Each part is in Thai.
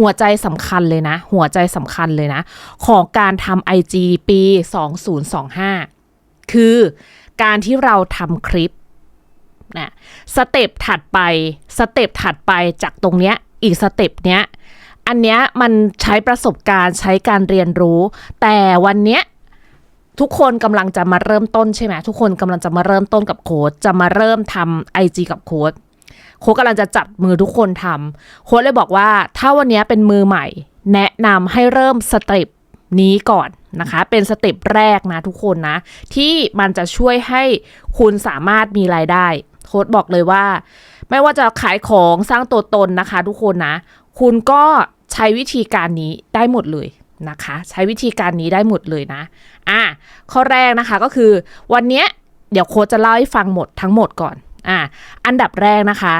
หัวใจสำคัญเลยนะ หัวใจสำคัญเลยนะ ของการทำ IG ปี 2025 คือการที่เราทำคลิปนะสเต็ปถัดไปสเต็ปถัดไปจากตรงเนี้ยอีกสเต็ปเนี้ยอันเนี้ยมันใช้ประสบการณ์ใช้การเรียนรู้ แต่วันเนี้ยทุกคนกำลังจะมาเริ่มต้นใช่ไหมทุกคนกำลังจะมาเริ่มต้นกับโค้ดจะมาเริ่มทำ IG กับโค้ด โค้ดกำลังจะจับมือทุกคนทำโค้ดเลยบอกว่า ถ้าวันนี้เป็นมือใหม่ แนะนำให้เริ่มสเต็ปนี้ก่อนนะคะ เป็นสเต็ปแรกนะทุกคนนะ ที่มันจะช่วยให้คุณสามารถมีรายได้โค้ดบอกเลยว่า ไม่ว่าจะขายของสร้างตัวตนนะคะ ทุกคนนะ คุณก็ใช้วิธีการนี้ได้หมดเลยนะคะ ใช้วิธีการนี้ได้หมดเลยนะอะข้อแรกนะคะก็คือวันเนี้ยเดี๋ยวโค้ชจะเล่าให้ฟังหมดทั้งหมดก่อน อะอันดับแรกนะคะ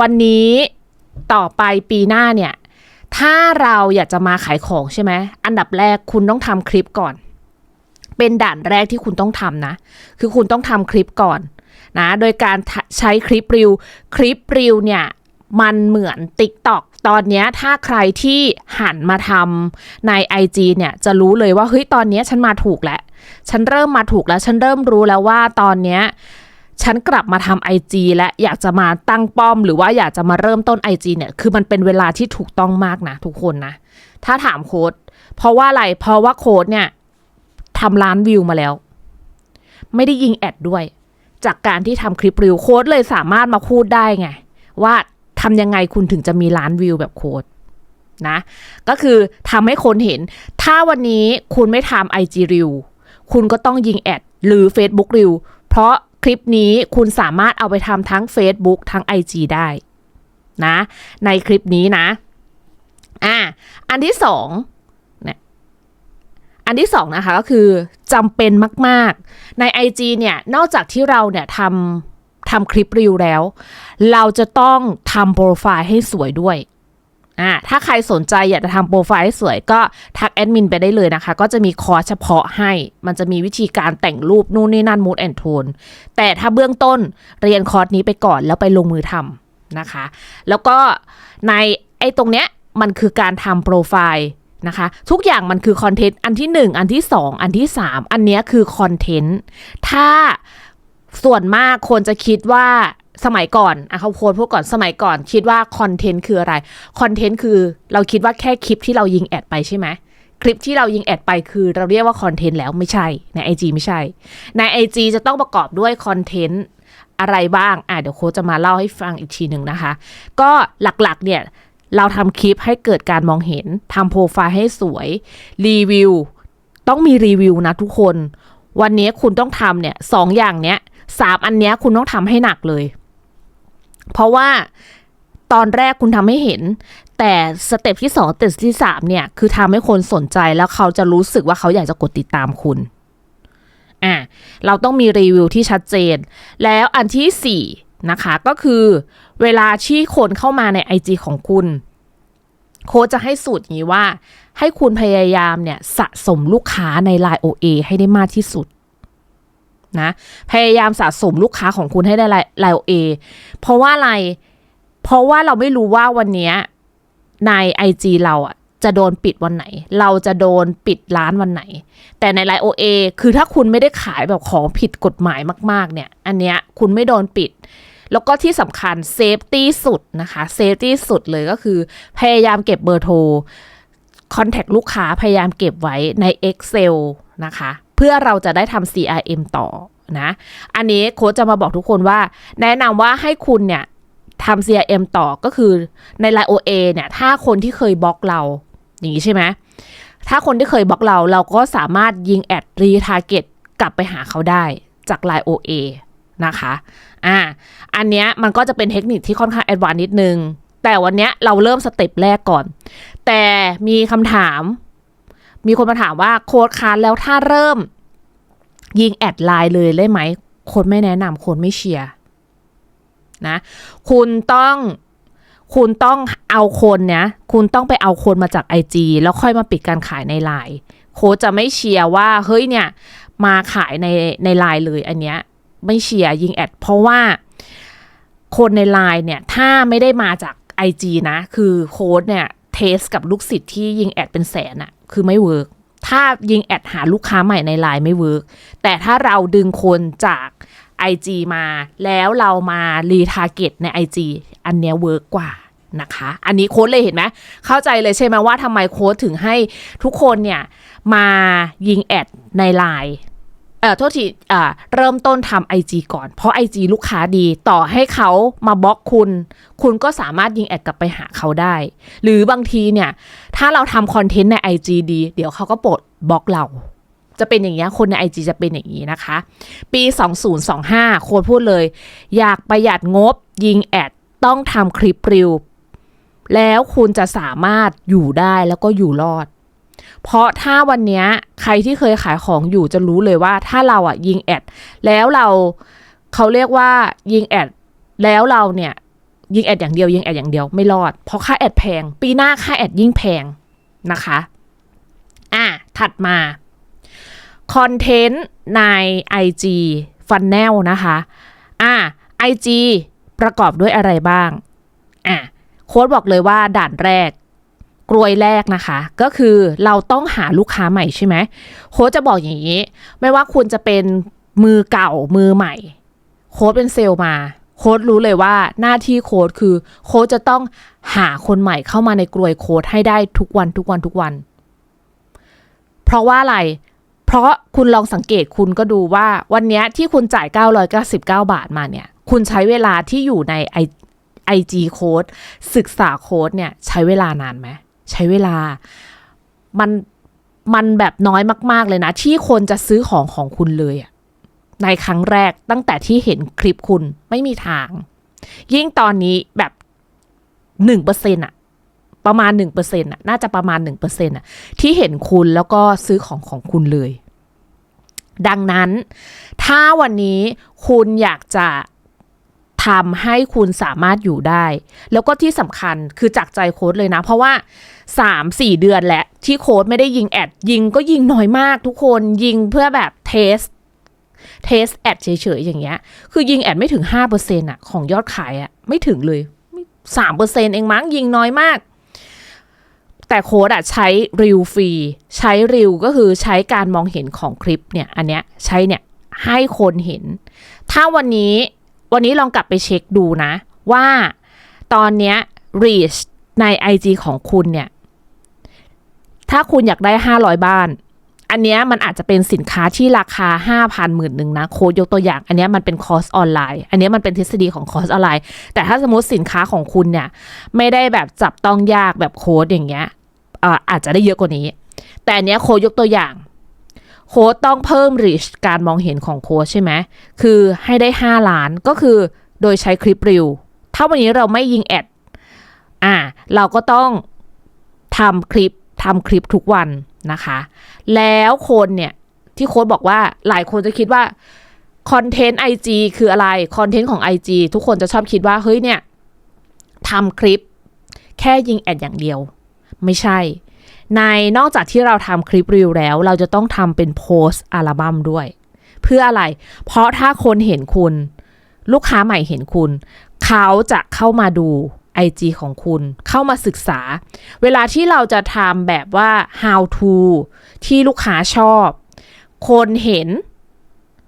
วันนี้ต่อไปปีหน้าเนี่ย ถ้าเราอยากจะมาขายของใช่ไหมอันดับแรกคุณต้องทำคลิปก่อน เป็นด่านแรกที่คุณต้องทำนะ คือคุณต้องทำคลิปก่อนนะ โดยการใช้คลิปรีวคลิปรีวเนี่ยมันเหมือน TikTok ตอนนี้ถ้าใครที่หันมาทำใน IG เนี่ยจะรู้เลยว่าเฮ้ยตอนนี้ฉันมาถูกแล้ว ฉันเริ่มมาถูกแล้ว ฉันเริ่มรู้แล้วว่าตอนนี้ ฉันกลับมาทำ IG และอยากจะมาตั้งป้อม หรือว่าอยากจะมาเริ่มต้น IG เนี่ย คือมันเป็นเวลาที่ถูกต้องมากนะ ทุกคนนะ ถ้าถามโค้ด เพราะว่าอะไร เพราะว่าโค้ดเนี่ยทำล้านวิวมาแล้ว ไม่ได้ยิงแอดด้วย จากการที่ทำคลิปรีวโค้ดเลยสามารถมาพูดได้ไง ว่าทำยังไงคุณถึงจะมีล้านวิวแบบโค้ดนะ ก็คือทำให้คนเห็น ถ้าวันนี้คุณไม่ทำ IG r e e l คุณก็ต้องยิงแอดหรือ Facebook r e e l เพราะ คลิปนี้คุณสามารถเอาไปทำทั้ง Facebook ทั้ง IG ได้นะ ในคลิปนี้นะ อะอันที่สองเนี่ยอันที่สองนะคะก็คือจำเป็นมากๆ ใน IG เนี่ย นอกจากที่เราเนี่ยทำทำคลิปรีวิวแล้ว เราจะต้องทำโปรไฟล์ให้สวยด้วย อ่าถ้าใครสนใจอยากจะทำโปรไฟล์ให้สวยก็ทักแอดมินไปได้เลยนะคะ ก็จะมีคอร์สเฉพาะให้ มันจะมีวิธีการแต่งรูปนู่นนี่นั่นมูดแอนโทนแต่ถ้าเบื้องต้นเรียนคอร์สนี้ไปก่อนแล้วไปลงมือทำนะคะ แล้วก็ในไอ้ตรงเนี้ยมันคือการทำโปรไฟล์นะคะทุกอย่างมันคือคอนเทนต์อันที่ 1 อันที่ 2 อันที่ 3 อันเนี้ยคือคอนเทนต์ถ้าส่วนมากคนจะคิดว่า สมัยก่อนอะเขาโพสพูดก่อนสมัยก่อน คิดว่าคอนเทนต์คืออะไรคอนเทนต์คือเราคิดว่าแค่คลิปที่เรายิงแอดไปใช่ไหมคลิปที่เรายิงแอดไปคือเราเรียกว่าคอนเทนต์แล้วไม่ใช่ใน IG ไม่ใช่ ใน IG จะต้องประกอบด้วยคอนเทนต์อะไรบ้างอะเดี๋ยวโค้ชจะมาเล่าให้ฟังอีกทีหนึ่งนะคะ ก็หลักๆเนี่ยเราทำคลิปให้เกิดการมองเห็นทำโปรไฟล์ให้สวย รีวิว ต้องมีรีวิวนะทุกคน วันนี้คุณต้องทำเนี่ยสองอย่างเนี้ยสามอันเนี้ยคุณต้องทำให้หนักเลย เพราะว่าตอนแรกคุณทำให้เห็น แต่สเต็ปที่สองสเต็ปที่สามเนี่ย คือทำให้คนสนใจแล้วเขาจะรู้สึกว่าเขาอยากจะกดติดตามคุณอะเราต้องมีรีวิวที่ชัดเจน แล้วอันที่สี่นะคะก็คือเวลาที่คนเข้ามาใน IG ของคุณ โค้ชจะให้สูตรอย่างนี้ว่า ให้คุณพยายามเนี่ยสะสมลูกค้าใน Line OA ให้ได้มากที่สุด นะ พยายามสะสมลูกค้าของคุณให้ได้ Line OA เพราะว่าอะไร เพราะว่าเราไม่รู้ว่าวันนี้ยใน IG เราอะจะโดนปิดวันไหน เราจะโดนปิดร้านวันไหน แต่ใน Line OA คือถ้าคุณไม่ได้ขายแบบของผิดกฎหมายมาก ๆ เนี่ย อันเนี้ยคุณไม่โดนปิด แล้วก็ที่สำคัญเซฟตี้สุดนะคะเซฟตี้สุดเลยก็คือ พยายามเก็บเบอร์โทรคอนแทคลูกค้าพยายามเก็บไว้ใน Excel นะคะ พื่อเราจะได้ทำ CRM ต่อนะ อันนี้โค้ชจะมาบอกทุกคนว่า แนะนำว่าให้คุณเนี่ยทำ CRM ต่อก็คือใน Line OA เนี่ย ถ้าคนที่เคยบล็อกเรา อย่างนี้ใช่ไหม ถ้าคนที่เคยบล็อกเรา เราก็สามารถยิงแอดรีทาร์เก็ตกลับไปหาเขาได้จาก Line OA นะคะ อ่า อันเนี้ยมันก็จะเป็นเทคนิคที่ค่อนข้างแอดวานซ์นิดนึง แต่วันเนี้ยเราเริ่มสเต็ปแรกก่อน แต่มีคำถาม มีคนมาถามว่าโค้ดคานแล้วถ้าเริ่ม ยิงแอดไลน์เลยได้ไหมโค้ดไม่แนะนำโค้ดไม่เชียร์นะคุณต้องคุณต้องเอาคนเนี้ยคุณต้องไปเอาคนมาจาก IG แล้วค่อยมาปิดการขายในไลน์โค้ดจะไม่เชียร์ว่าเฮ้ยเนี่ยมาขายในในไลน์เลยอันเนี้ยไม่เชียร์ยิงแอดเพราะว่าคนในไลน์เนี่ยถ้าไม่ได้มาจาก IG นะ คือโค้ดเนี่ยเทสกับลูกศิษย์ที่ยิงแอดเป็นแสนอะ คือไม่เวิร์กถ้ายิงแอดหาลูกค้าใหม่ในไลน์ไม่เวิร์กแต่ถ้าเราดึงคนจาก IG มา แล้วเรามารีทาร์เก็ตใน IG อันเนี้ยเวิร์กกว่านะคะ อันนี้โค้ดเลยเห็นไหมเข้าใจเลยใช่ไหมว่าทำไมโค้ดถึงให้ทุกคนเนี่ยมายิงแอดในไลน์ เอ่อโทษทีอ่าเริ่มต้นทำ IG ก่อน เพราะ IG ลูกค้าดีต่อให้เขามาบล็อกคุณ คุณก็สามารถยิงแอดกลับไปหาเขาได้ หรือบางทีเนี่ย ถ้าเราทำคอนเทนต์ใน IG ดี เดี๋ยวเขาก็ปลดบล็อกเรา จะเป็นอย่างนี้ยคนใน IG จะเป็นอย่างนี้นะคะ ปี 2025 โค้ดพูดเลย อยากประหยัดงบยิงแอดต้องทำคลิปริวแล้วคุณจะสามารถอยู่ได้แล้วก็อยู่รอด เพราะถ้าวันนี้ใครที่เคยขายของอยู่จะรู้เลยว่าถ้าเราอะยิงแอดแล้วเราเขาเรียกว่ายิงแอดแล้วเราเนี่ยยิงแอดอย่างเดียวยิงแอดอย่างเดียวไม่รอด เพราะค่าแอดแพง ปีหน้าค่าแอดยิ่งแพงนะคะอะถัดมาคอนเทนต์ใน IG Funnel นะคะอะ IG ประกอบด้วยอะไรบ้างอะโค้ดบอกเลยว่าด่านแรก กรวยแรกนะคะ ก็คือเราต้องหาลูกค้าใหม่ใช่ไหมโค้ดจะบอกอย่างนี้ ไม่ว่าคุณจะเป็นมือเก่ามือใหม่ โค้ดเป็นเซลล์มา โค้ดรู้เลยว่าหน้าที่โค้ดคือโค้ดจะต้องหาคนใหม่เข้ามาในกรวยโค้ดให้ได้ทุกวันทุกวันทุกวัน เพราะว่าอะไร เพราะคุณลองสังเกตคุณก็ดูว่าวันนี้ที่คุณจ่าย 999 บาทมาเนี่ย คุณใช้เวลาที่อยู่ใน I- IG โค้ดศึกษาโค้ดเนี่ยใช้เวลานานไหม ใช้เวลา มันมันแบบน้อยมาก ๆ เลยนะ ที่คนจะซื้อของของคุณเลยอะในครั้งแรกตั้งแต่ที่เห็นคลิปคุณไม่มีทาง ยิ่งตอนนี้แบบหนึ่งเปอร์เซ็นอะประมาณหนึ่งเปอร์เซ็นอะน่าจะประมาณหนึ่งเปอร์เซ็นอะที่เห็นคุณแล้วก็ซื้อของของคุณเลย ดังนั้น ถ้าวันนี้คุณอยากจะ ทำให้คุณสามารถอยู่ได้ แล้วก็ที่สำคัญคือจากใจโค้ดเลยนะ เพราะว่า 3 4 เดือนแหละที่โค้ดไม่ได้ยิงแอด ยิงก็ยิงน้อยมากทุกคนยิงเพื่อแบบเทสเทสแอดเฉยๆ อย่างเงี้ย คือยิงแอดไม่ถึง5%อะของยอดขายอะไม่ถึงเลยสามเปอร์เซ็นเองมั้งยิงน้อยมาก แต่โค้ดอะใช้ริวฟรี ใช้ริวก็คือใช้การมองเห็นของคลิปเนี่ย อันเนี้ยใช้เนี่ยให้คนเห็น ถ้าวันนี้ วันนี้ลองกลับไปเช็คดูนะ ว่าตอนเนี้ย reach ใน IG ของคุณเนี่ย ถ้าคุณอยากได้ 500 บ้าน อันเนี้ยมันอาจจะเป็นสินค้าที่ราคา 5,000หมื่นหนึ่งนะโค้ดยกตัวอย่าง อันเนี้ยมันเป็นคอร์สออนไลน์ อันเนี้ยมันเป็นทฤษฎีของคอร์สออนไลน์ แต่ถ้าสมมติสินค้าของคุณเนี่ย ไม่ได้แบบจับต้องยากแบบโค้ดอย่างเงี้ยอาอาจจะได้เยอะกว่านี้ แต่อันเนี้ยโค้ดยกตัวอย่าง โค้ดต้องเพิ่ม reach การมองเห็นของโค้ดใช่ไหมคือให้ได้ 5 ล้านก็คือโดยใช้คลิปริวถ้าวันนี้เราไม่ยิงแอดอ่าเราก็ต้องทำคลิปทำคลิปทุกวันนะคะ แล้วคนเนี่ยที่โค้ดบอกว่าหลายคนจะคิดว่าคอนเทนต์ IG คืออะไร คอนเทนต์ของ IG ทุกคนจะชอบคิดว่า เฮ้ยเนี่ยทำคลิปแค่ยิงแอดอย่างเดียว ไม่ใช่ ในนอกจากที่เราทำคลิปรีวิวแล้ว เราจะต้องทำเป็นโพสต์อัลบั้มด้วย เพื่ออะไร เพราะถ้าคนเห็นคุณ ลูกค้าใหม่เห็นคุณ เขาจะเข้ามาดู IG ของคุณเข้ามาศึกษา เวลาที่เราจะทำแบบว่า how to ที่ลูกค้าชอบ คนเห็น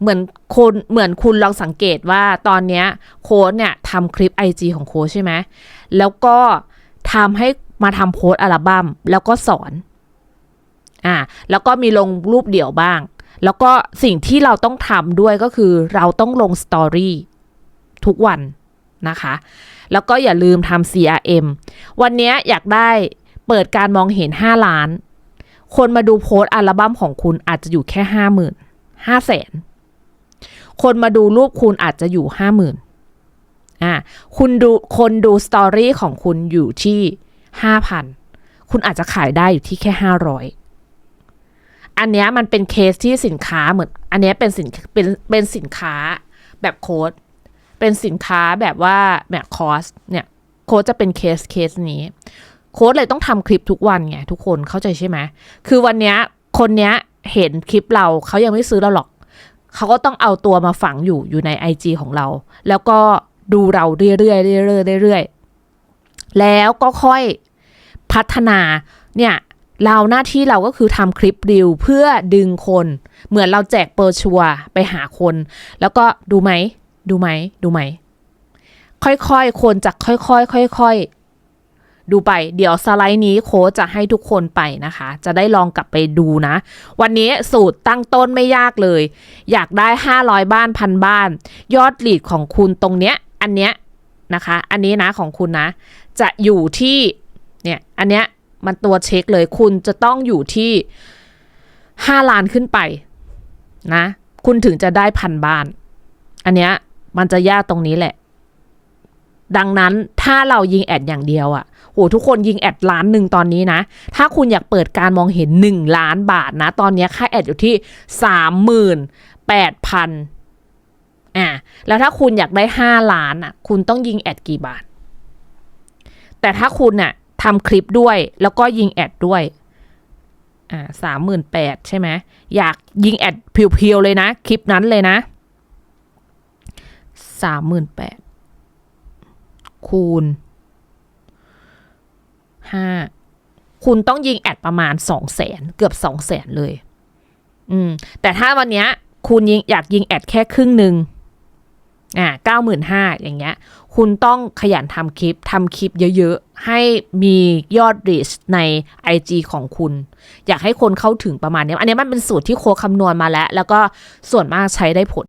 เหมือนคนเหมือนคุณลองสังเกตว่าตอนเนี้ยโค้ดเนี่ยทำคลิป IG ของโค้ดใช่ไหมแล้วก็ทำให้ มาทำโพสอัลบั้มแล้วก็สอนอ่าแล้วก็มีลงรูปเดี่ยวบ้าง แล้วก็สิ่งที่เราต้องทำด้วยก็คือเราต้องลงสตอรี่ทุกวันนะคะ แล้วก็อย่าลืมทำ CRM วันนี้อยากได้เปิดการมองเห็น 5 ล้าน คนมาดูโพสอัลบั้มของคุณอาจจะอยู่แค่ 5 0,000 5 0 0แสนคนมาดูรูปคุณอาจจะอยู่50,000อ่าคุณดูคนดูสตอรี่ของคุณอยู่ที่ 5,000 คุณอาจจะขายได้อยู่ที่แค่ 500 อันเนี้ยมันเป็นเคสที่สินค้าเหมือน อันเนี้ยเป็นสินเป็นเป็นสินค้าแบบโค้ด เป็นสินค้าแบบว่าแบบคอสเนี่ยโค้ดจะเป็นเคสเคสนี้ โค้ดเลยต้องทำคลิปทุกวันไงทุกคนเข้าใจใช่ไหมคือวันเนี้ยคนเนี้ยเห็นคลิปเราเขายังไม่ซื้อเราหรอก เขาก็ต้องเอาตัวมาฝังอยู่อยู่ใน IG ของเรา แล้วก็ดูเราเรื่อยๆเรื่อยๆเรื่อย แล้วก็ค่อยพัฒนาเนี่ยเราหน้าที่เราก็คือทำคลิปรีวเพื่อดึงคน เหมือนเราแจกเปอร์ชัวไปหาคน แล้วก็ดูไหม ดูไหม ดูไหม ค่อยๆ คนจะค่อยๆ ค่อยๆ ดูไป เดี๋ยวสไลด์นี้โค้ชจะให้ทุกคนไปนะคะ จะได้ลองกลับไปดูนะ วันนี้สูตรตั้งต้นไม่ยากเลย อยากได้ 500 บ้านพันบ้าน ยอดหลีดของคุณตรงเนี้ย อันเนี้ยนะคะ อันนี้นะของคุณนะ จะอยู่ที่เนี่ยอันเนี้ยมันตัวเช็คเลยคุณจะต้องอยู่ที่ 5 ล้านขึ้นไปนะคุณถึงจะได้พันบ้าน อันเนี้ยมันจะยากตรงนี้แหละ ดังนั้นถ้าเรายิงแอดอย่างเดียวอะ่ะโหทุกคนยิงแอดล้านหนึ่งตอนนี้นะ ถ้าคุณอยากเปิดการมองเห็น 1 ล้านบาทนะ ตอนนี้ค่าแอดอยู่ที่ 38,000อะแล้วถ้าคุณอยากได้ 5 ล้านอะ คุณต้องยิงแอดกี่บาท แต่ถ้าคุณน่ะทำคลิปด้วย แล้วก็ยิงแอดด้วยอ่าสามหมื่นแปดใช่ไหมอยากยิงแอดเพียวๆเลยนะ คลิปนั้นเลยนะสามหมื่นแปดคูณห้าคุณต้องยิงแอดประมาณสองแสนเกือบสองแสนเลย อืม แต่ถ้าวันเนี้ย คุณยิงอยากยิงแอดแค่ครึ่งหนึ่ง อ่าเก้าหมื่นห้าอย่างเงี้ย คุณต้องขยันทำคลิปทำคลิปเยอะๆ ให้มียอดรีชใน IG ของคุณ อยากให้คนเข้าถึงประมาณนี้ อันนี้มันเป็นสูตรที่โคคำนวณมาแล้ว แล้วก็ส่วนมากใช้ได้ผล